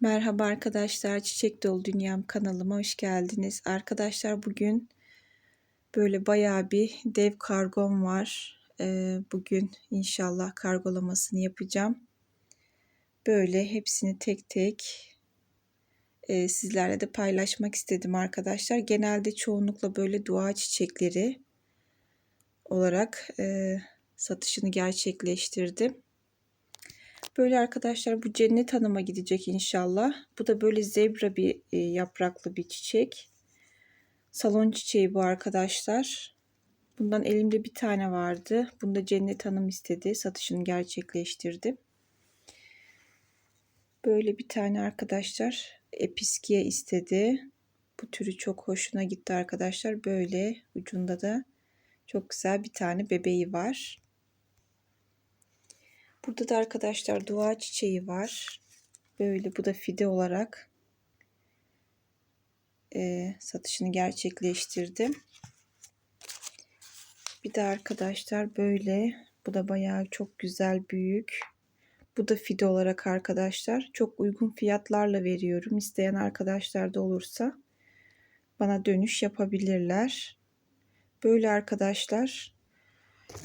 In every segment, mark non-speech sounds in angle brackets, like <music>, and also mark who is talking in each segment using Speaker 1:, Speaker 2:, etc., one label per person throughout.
Speaker 1: Merhaba arkadaşlar, Çiçek Dolu Dünyam kanalıma hoş geldiniz. Arkadaşlar bugün böyle bayağı bir dev kargom var. Ee, bugün inşallah kargolamasını yapacağım. Böyle hepsini tek tek e, sizlerle de paylaşmak istedim arkadaşlar. Genelde çoğunlukla böyle dua çiçekleri olarak e, satışını gerçekleştirdim. Böyle arkadaşlar bu cennet hanıma gidecek inşallah. Bu da böyle zebra bir e, yapraklı bir çiçek. Salon çiçeği bu arkadaşlar. Bundan elimde bir tane vardı. Bunu da cennet hanım istedi. Satışını gerçekleştirdim. Böyle bir tane arkadaşlar episkiye istedi. Bu türü çok hoşuna gitti arkadaşlar. Böyle ucunda da çok güzel bir tane bebeği var. Burada da arkadaşlar dua çiçeği var. Böyle bu da fide olarak e, satışını gerçekleştirdim. Bir de arkadaşlar böyle bu da bayağı çok güzel büyük. Bu da fide olarak arkadaşlar çok uygun fiyatlarla veriyorum. İsteyen arkadaşlar da olursa bana dönüş yapabilirler. Böyle arkadaşlar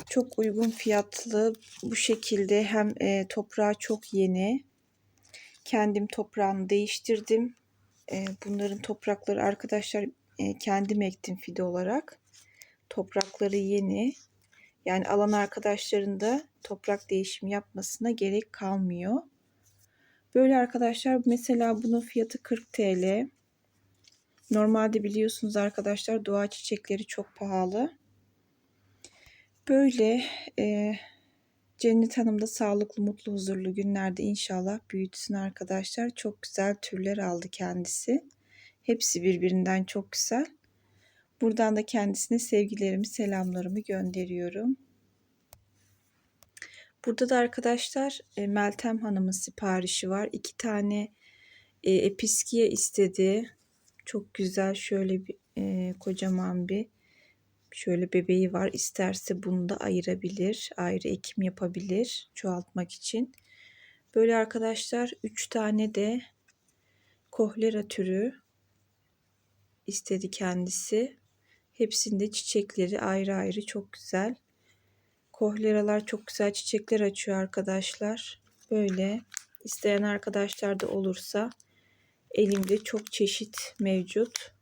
Speaker 1: çok uygun fiyatlı bu şekilde hem e, toprağı çok yeni. Kendim toprağını değiştirdim. E, bunların toprakları arkadaşlar e, kendim ektim fide olarak. Toprakları yeni. Yani alan arkadaşların da toprak değişimi yapmasına gerek kalmıyor. Böyle arkadaşlar mesela bunun fiyatı 40 TL. Normalde biliyorsunuz arkadaşlar doğa çiçekleri çok pahalı. Böyle e, Cennet Hanım da sağlıklı, mutlu, huzurlu günlerde inşallah büyütsün arkadaşlar. Çok güzel türler aldı kendisi. Hepsi birbirinden çok güzel. Buradan da kendisine sevgilerimi, selamlarımı gönderiyorum. Burada da arkadaşlar e, Meltem Hanım'ın siparişi var. İki tane e, episkiye istedi. Çok güzel şöyle bir e, kocaman bir Şöyle bebeği var. İsterse bunu da ayırabilir. Ayrı ekim yapabilir çoğaltmak için. Böyle arkadaşlar 3 tane de kohlera türü istedi kendisi. Hepsinde çiçekleri ayrı ayrı çok güzel. Kohleralar çok güzel çiçekler açıyor arkadaşlar. Böyle isteyen arkadaşlar da olursa elimde çok çeşit mevcut.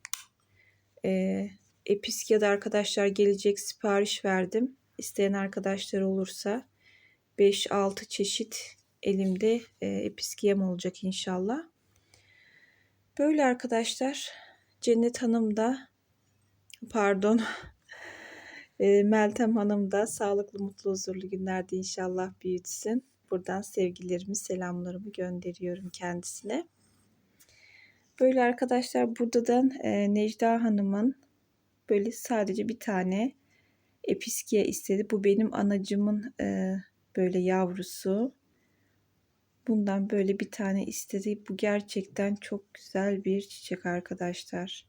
Speaker 1: Ee, Episkiya'da arkadaşlar gelecek sipariş verdim. İsteyen arkadaşlar olursa 5-6 çeşit elimde e, episkiyam olacak inşallah. Böyle arkadaşlar Cennet Hanım da pardon <laughs> e, Meltem Hanım da sağlıklı mutlu huzurlu günlerde inşallah büyütsün. Buradan sevgilerimi selamlarımı gönderiyorum kendisine. Böyle arkadaşlar burada da e, Necda Hanım'ın böyle sadece bir tane episkiye istedi. Bu benim anacımın e, böyle yavrusu. Bundan böyle bir tane istedi. Bu gerçekten çok güzel bir çiçek arkadaşlar.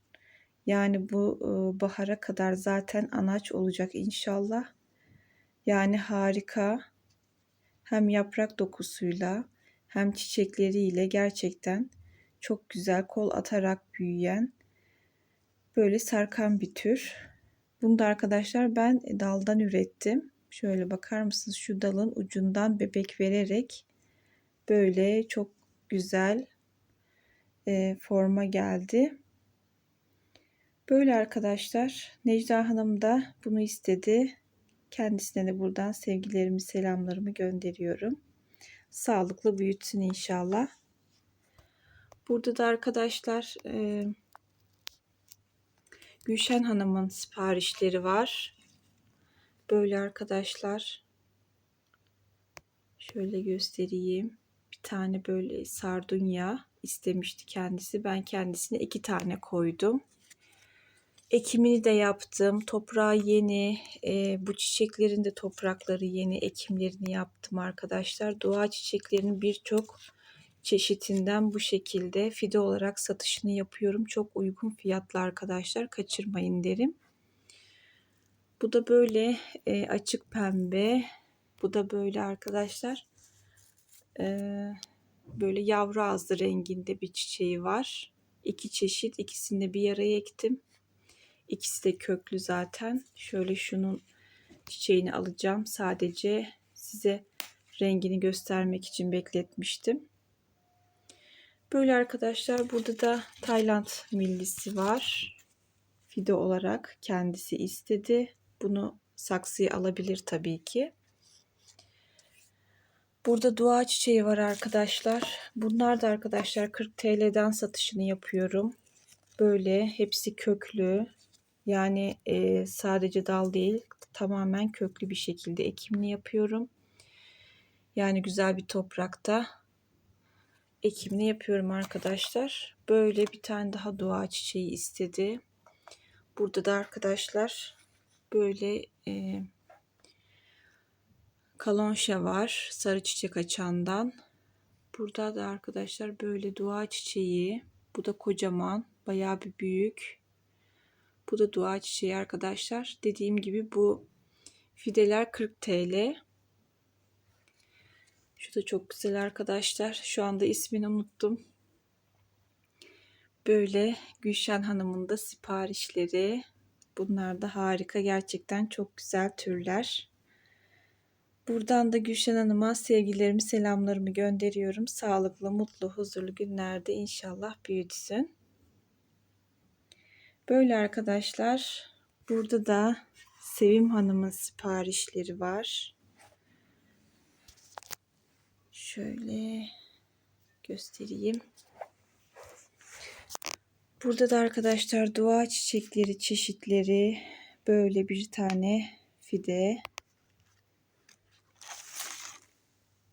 Speaker 1: Yani bu e, bahara kadar zaten anaç olacak inşallah. Yani harika. Hem yaprak dokusuyla hem çiçekleriyle gerçekten çok güzel kol atarak büyüyen böyle sarkan bir tür. Bunu da arkadaşlar ben daldan ürettim. Şöyle bakar mısınız şu dalın ucundan bebek vererek böyle çok güzel e, forma geldi. Böyle arkadaşlar Necla Hanım da bunu istedi. Kendisine de buradan sevgilerimi selamlarımı gönderiyorum. Sağlıklı büyütsün inşallah. Burada da arkadaşlar e, Gülşen Hanım'ın siparişleri var. Böyle arkadaşlar. Şöyle göstereyim. Bir tane böyle sardunya istemişti kendisi. Ben kendisine iki tane koydum. Ekimini de yaptım. Toprağı yeni. E, bu çiçeklerin de toprakları yeni. Ekimlerini yaptım arkadaşlar. Doğa çiçeklerinin birçok çeşitinden bu şekilde fide olarak satışını yapıyorum. Çok uygun fiyatlı arkadaşlar. Kaçırmayın derim. Bu da böyle e, açık pembe. Bu da böyle arkadaşlar. E, böyle yavru ağzı renginde bir çiçeği var. İki çeşit ikisini de bir araya ektim. İkisi de köklü zaten. Şöyle şunun çiçeğini alacağım. Sadece size rengini göstermek için bekletmiştim. Böyle arkadaşlar burada da Tayland millisi var. Fide olarak kendisi istedi. Bunu saksıya alabilir tabii ki. Burada dua çiçeği var arkadaşlar. Bunlar da arkadaşlar 40 TL'den satışını yapıyorum. Böyle hepsi köklü. Yani e, sadece dal değil tamamen köklü bir şekilde ekimini yapıyorum. Yani güzel bir toprakta ekimini yapıyorum arkadaşlar. Böyle bir tane daha dua çiçeği istedi. Burada da arkadaşlar böyle e, kalonşa var. Sarı çiçek açandan. Burada da arkadaşlar böyle dua çiçeği. Bu da kocaman. Bayağı bir büyük. Bu da dua çiçeği arkadaşlar. Dediğim gibi bu fideler 40 TL. Şu da çok güzel arkadaşlar. Şu anda ismini unuttum. Böyle Gülşen Hanım'ın da siparişleri. Bunlar da harika. Gerçekten çok güzel türler. Buradan da Gülşen Hanım'a sevgilerimi, selamlarımı gönderiyorum. Sağlıklı, mutlu, huzurlu günlerde inşallah büyütsün. Böyle arkadaşlar. Burada da Sevim Hanım'ın siparişleri var. Şöyle göstereyim. Burada da arkadaşlar dua çiçekleri çeşitleri böyle bir tane fide.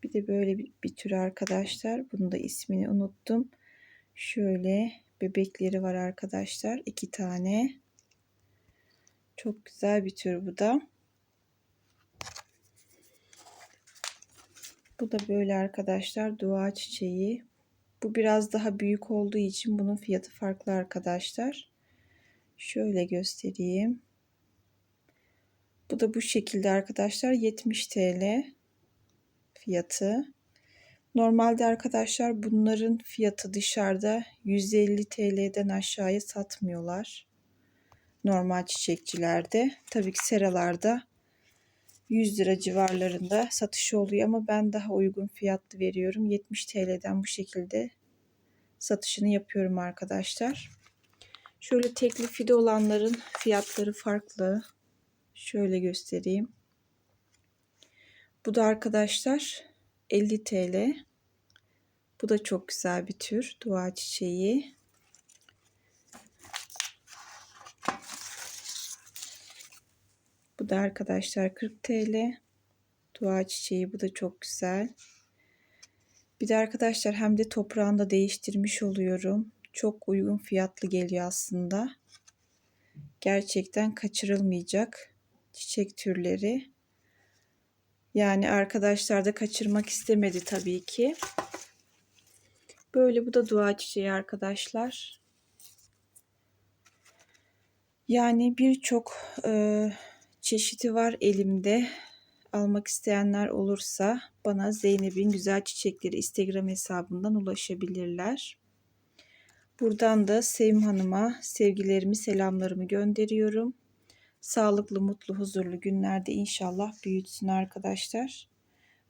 Speaker 1: Bir de böyle bir, bir tür arkadaşlar. Bunun da ismini unuttum. Şöyle bebekleri var arkadaşlar. iki tane. Çok güzel bir tür bu da. Bu da böyle arkadaşlar dua çiçeği. Bu biraz daha büyük olduğu için bunun fiyatı farklı arkadaşlar. Şöyle göstereyim. Bu da bu şekilde arkadaşlar 70 TL fiyatı. Normalde arkadaşlar bunların fiyatı dışarıda 150 TL'den aşağıya satmıyorlar. Normal çiçekçilerde. Tabii ki seralarda 100 lira civarlarında satışı oluyor ama ben daha uygun fiyatlı veriyorum. 70 TL'den bu şekilde satışını yapıyorum arkadaşlar. Şöyle tekli fide olanların fiyatları farklı. Şöyle göstereyim. Bu da arkadaşlar 50 TL. Bu da çok güzel bir tür dua çiçeği. Bu da arkadaşlar 40 TL. Dua çiçeği bu da çok güzel. Bir de arkadaşlar hem de toprağını da değiştirmiş oluyorum. Çok uygun fiyatlı geliyor aslında. Gerçekten kaçırılmayacak çiçek türleri. Yani arkadaşlar da kaçırmak istemedi tabii ki. Böyle bu da dua çiçeği arkadaşlar. Yani birçok e, çeşidi var elimde. Almak isteyenler olursa bana Zeynep'in Güzel Çiçekleri Instagram hesabından ulaşabilirler. Buradan da Sevim Hanım'a sevgilerimi, selamlarımı gönderiyorum. Sağlıklı, mutlu, huzurlu günlerde inşallah büyütsün arkadaşlar.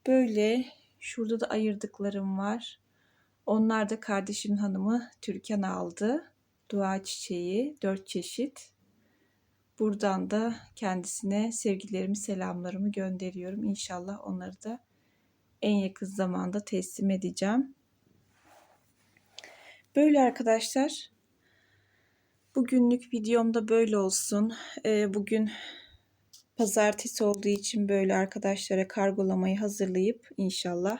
Speaker 1: Böyle şurada da ayırdıklarım var. Onlar da kardeşimin hanımı Türkan aldı. Dua çiçeği, dört çeşit. Buradan da kendisine sevgilerimi, selamlarımı gönderiyorum. İnşallah onları da en yakın zamanda teslim edeceğim. Böyle arkadaşlar. Bugünlük videomda böyle olsun. Ee, bugün pazartesi olduğu için böyle arkadaşlara kargolamayı hazırlayıp inşallah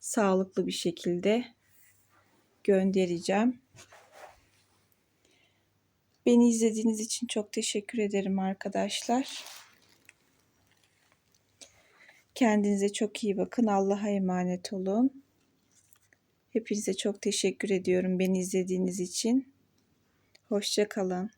Speaker 1: sağlıklı bir şekilde göndereceğim. Beni izlediğiniz için çok teşekkür ederim arkadaşlar. Kendinize çok iyi bakın. Allah'a emanet olun. Hepinize çok teşekkür ediyorum beni izlediğiniz için. Hoşça kalın.